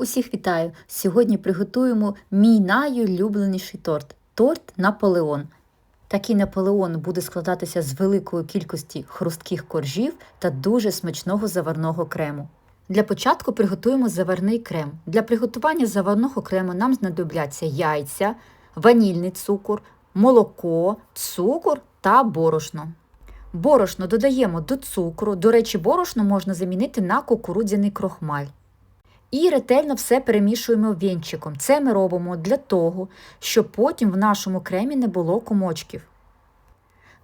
Усіх вітаю! Сьогодні приготуємо мій найулюбленіший торт торт Наполеон. Такий Наполеон буде складатися з великої кількості хрустких коржів та дуже смачного заварного крему. Для початку приготуємо заварний крем. Для приготування заварного крему нам знадобляться яйця, ванільний цукор, молоко, цукор та борошно. Борошно додаємо до цукру. До речі, борошно можна замінити на кукурудзяний крохмаль. І ретельно все перемішуємо вінчиком. Це ми робимо для того, щоб потім в нашому кремі не було комочків.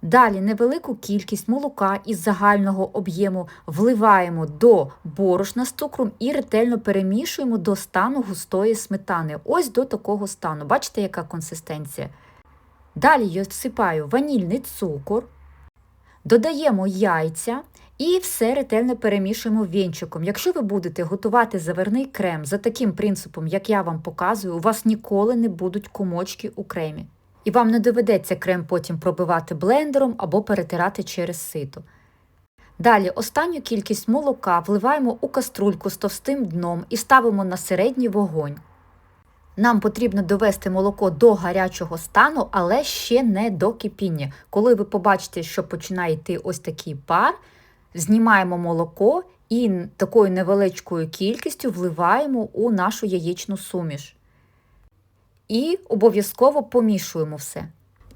Далі невелику кількість молока із загального об'єму вливаємо до борошна з цукром і ретельно перемішуємо до стану густої сметани. Ось до такого стану. Бачите, яка консистенція? Далі я всипаю ванільний цукор, додаємо яйця і все ретельно перемішуємо вінчиком. Якщо ви будете готувати заварний крем за таким принципом, як я вам показую, у вас ніколи не будуть комочки у кремі. І вам не доведеться крем потім пробивати блендером або перетирати через сито. Далі останню кількість молока вливаємо у каструльку з товстим дном і ставимо на середній вогонь. Нам потрібно довести молоко до гарячого стану, але ще не до кипіння. Коли ви побачите, що починає йти ось такий пар, знімаємо молоко і такою невеличкою кількістю вливаємо у нашу яєчну суміш. І обов'язково помішуємо все.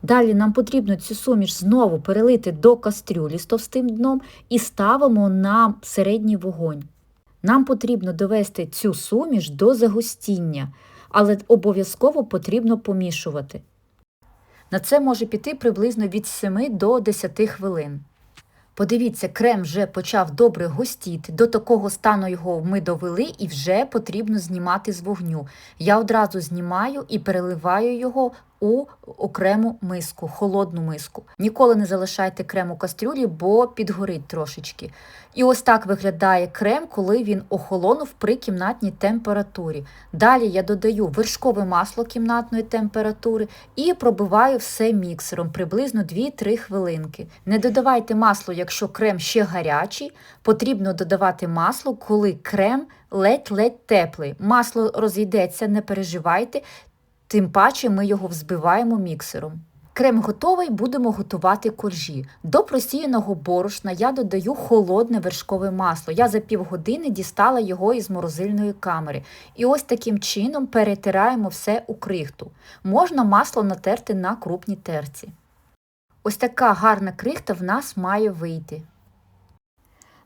Далі нам потрібно цю суміш знову перелити до кастрюлі з товстим дном і ставимо на середній вогонь. Нам потрібно довести цю суміш до загустіння, але обов'язково потрібно помішувати. На це може піти приблизно від 7 до 10 хвилин. Подивіться, крем вже почав добре густіти. До такого стану його ми довели і вже потрібно знімати з вогню. Я одразу знімаю і переливаю його у окрему миску, холодну миску. Ніколи не залишайте крем у кастрюлі, бо підгорить трошечки. І ось так виглядає крем, коли він охолонув при кімнатній температурі. Далі я додаю вершкове масло кімнатної температури і пробиваю все міксером приблизно 2-3 хвилинки. Не додавайте масло, якщо крем ще гарячий, потрібно додавати масло, коли крем ледь-ледь теплий. Масло розійдеться, не переживайте, тим паче ми його взбиваємо міксером. Крем готовий, будемо готувати коржі. До просіяного борошна я додаю холодне вершкове масло. Я за півгодини дістала його із морозильної камери. І ось таким чином перетираємо все у крихту. Можна масло натерти на крупній терці. Ось така гарна крихта в нас має вийти.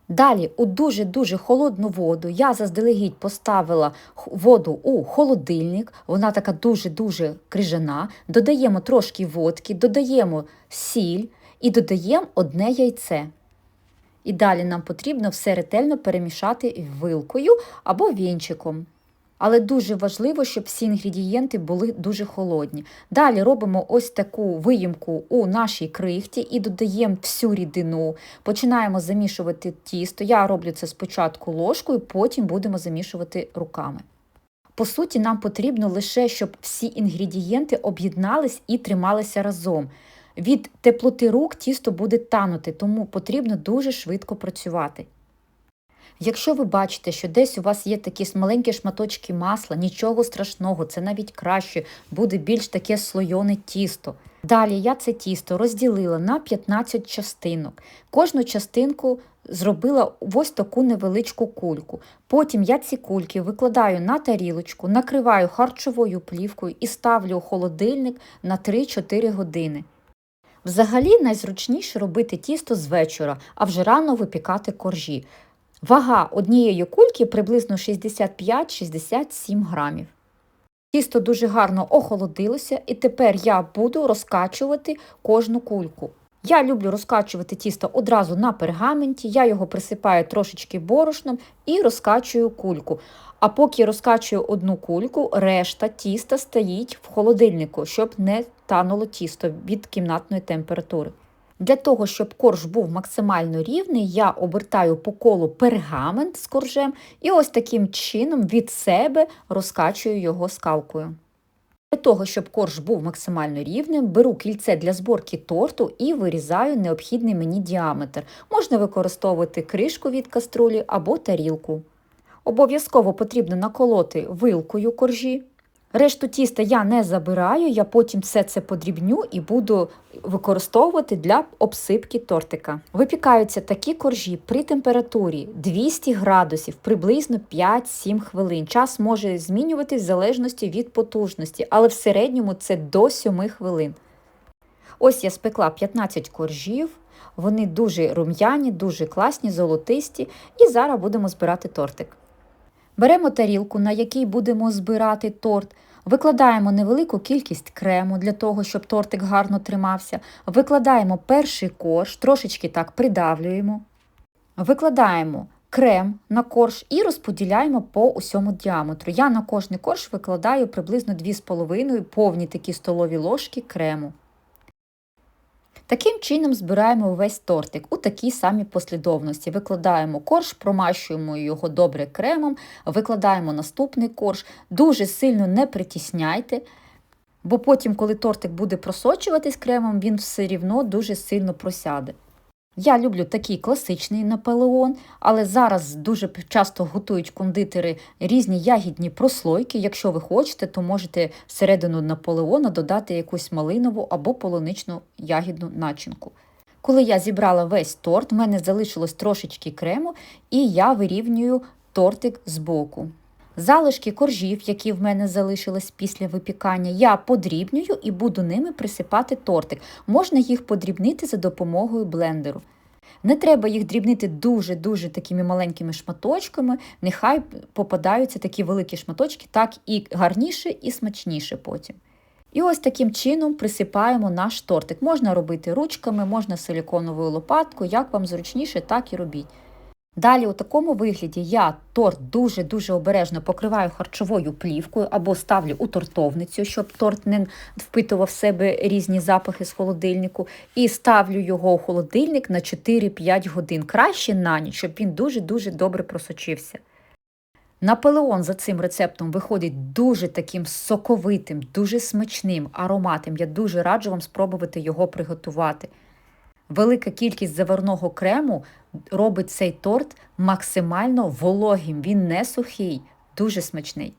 Далі у дуже-дуже холодну воду я заздалегідь поставила воду у холодильник, вона така дуже-дуже крижана. Додаємо трошки водки, додаємо сіль і додаємо одне яйце. І далі нам потрібно все ретельно перемішати вилкою або вінчиком. Але дуже важливо, щоб всі інгредієнти були дуже холодні. Далі робимо ось таку виїмку у нашій крихті і додаємо всю рідину. Починаємо замішувати тісто. Я роблю це спочатку ложкою, потім будемо замішувати руками. По суті, нам потрібно лише, щоб всі інгредієнти об'єднались і трималися разом. Від теплоти рук тісто буде танути, тому потрібно дуже швидко працювати. Якщо ви бачите, що десь у вас є такі маленькі шматочки масла, нічого страшного, це навіть краще, буде більш таке слойоне тісто. Далі я це тісто розділила на 15 частинок. Кожну частинку зробила ось таку невеличку кульку. Потім я ці кульки викладаю на тарілочку, накриваю харчовою плівкою і ставлю у холодильник на 3-4 години. Взагалі найзручніше робити тісто з вечора, а вже рано випікати коржі. Вага однієї кульки приблизно 65-67 грамів. Тісто дуже гарно охолодилося, і тепер я буду розкачувати кожну кульку. Я люблю розкачувати тісто одразу на пергаменті, я його присипаю трошечки борошном і розкачую кульку. А поки розкачую одну кульку, решта тіста стоїть в холодильнику, щоб не тануло тісто від кімнатної температури. Для того, щоб корж був максимально рівний, я обертаю по колу пергамент з коржем і ось таким чином від себе розкачую його скалкою. Для того, щоб корж був максимально рівним, беру кільце для зборки торту і вирізаю необхідний мені діаметр. Можна використовувати кришку від каструлі або тарілку. Обов'язково потрібно наколоти вилкою коржі. Решту тіста я не забираю, я потім все це подрібню і буду використовувати для обсипки тортика. Випікаються такі коржі при температурі 200 градусів приблизно 5-7 хвилин. Час може змінюватись в залежності від потужності, але в середньому це до 7 хвилин. Ось я спекла 15 коржів, вони дуже рум'яні, дуже класні, золотисті, і зараз будемо збирати тортик. Беремо тарілку, на якій будемо збирати торт. Викладаємо невелику кількість крему для того, щоб тортик гарно тримався. Викладаємо перший корж, трошечки так придавлюємо. Викладаємо крем на корж і розподіляємо по усьому діаметру. Я на кожний корж викладаю приблизно 2,5 повні такі столові ложки крему. Таким чином збираємо увесь тортик у такій самій послідовності. Викладаємо корж, промащуємо його добре кремом, викладаємо наступний корж, дуже сильно не притісняйте, бо потім, коли тортик буде просочуватись кремом, він все рівно дуже сильно просяде. Я люблю такий класичний наполеон, але зараз дуже часто готують кондитери різні ягідні прослойки. Якщо ви хочете, то можете всередину наполеона додати якусь малинову або полуничну ягідну начинку. Коли я зібрала весь торт, в мене залишилось трошечки крему, і я вирівнюю тортик збоку. Залишки коржів, які в мене залишились після випікання, я подрібнюю і буду ними присипати тортик. Можна їх подрібнити за допомогою блендеру. Не треба їх дрібнити дуже-дуже такими маленькими шматочками, нехай попадаються такі великі шматочки, так і гарніше, і смачніше потім. І ось таким чином присипаємо наш тортик. Можна робити ручками, можна силіконовою лопаткою, як вам зручніше, так і робіть. Далі, у такому вигляді, я торт дуже-дуже обережно покриваю харчовою плівкою або ставлю у тортовницю, щоб торт не впитував в себе різні запахи з холодильнику, і ставлю його у холодильник на 4-5 годин. Краще на ніч, щоб він дуже-дуже добре просочився. Наполеон за цим рецептом виходить дуже таким соковитим, дуже смачним, ароматним. Я дуже раджу вам спробувати його приготувати. Велика кількість заварного крему робить цей торт максимально вологим. Він не сухий, дуже смачний.